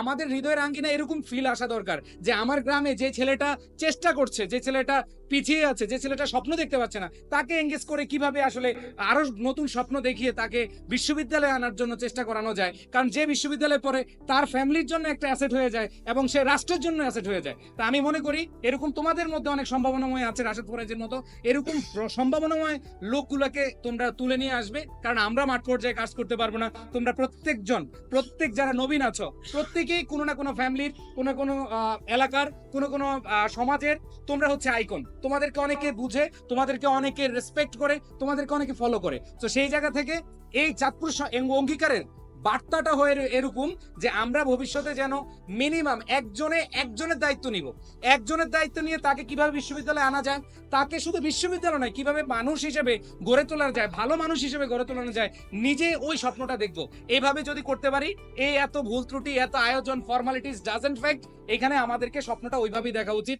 আমাদের হৃদয়ের আঙ্গিনা এরকম ফিল আসা দরকার যে আমার গ্রামে যে ছেলেটা চেষ্টা করছে, যে ছেলেটা পিছিয়ে আছে, যে ছেলেটা স্বপ্ন দেখতে পাচ্ছে না, তাকে এঙ্গেজ করে কীভাবে আসলে আরও নতুন স্বপ্ন দেখিয়ে তাকে বিশ্ববিদ্যালয়ে আনার জন্য চেষ্টা করানো যায়। কারণ যে বিশ্ববিদ্যালয়ে পড়ে তার ফ্যামিলির জন্য একটা অ্যাসেট হয়ে যায় এবং সে রাষ্ট্রের জন্য অ্যাসেট হয়ে যায়। তা আমি মনে করি এরকম তোমাদের মধ্যে অনেক সম্ভাবনাময় আছে রাশেদ ফরাজের মতো। এরকম সম্ভাবনাময় লোকগুলোকে তোমরা তুলে নিয়ে আসবে। কারণ আমরা মাঠ পর্যায়ে কাজ করতে পারব না। তোমরা প্রত্যেকজন, প্রত্যেক যারা নবীন আছো প্রত্যেকেই কোনো না কোনো ফ্যামিলির কোনো কোনো এলাকার, কোনো কোনো সমাজের তোমরা হচ্ছে আইকন তোমাদেরকে অনেকে বুঝে, তোমাদেরকে অনেকে রেসপেক্ট করে, তোমাদেরকে অনেকে ফলো করে। তো সেই জায়গা থেকে এই চাঁদপুর অঙ্গীকারের বার্তাটা হয়ে এরকম যে আমরা ভবিষ্যতে যেন মিনিমাম একজনে একজনের দায়িত্ব নিব। একজনের দায়িত্ব নিয়ে তাকে কীভাবে বিশ্ববিদ্যালয়ে আনা যায়, তাকে শুধু বিশ্ববিদ্যালয় নয়, কীভাবে মানুষ হিসেবে গড়ে তোলা যায়, ভালো মানুষ হিসেবে গড়ে তোলানো যায়, নিজে ওই স্বপ্নটা দেখব। এইভাবে যদি করতে পারি এই এত ভুল ত্রুটি, এত আয়োজন ফর্মালিটিস ডাজেন্ট ফ্যাক্ট এখানে আমাদেরকে স্বপ্নটা ওইভাবেই দেখা উচিত।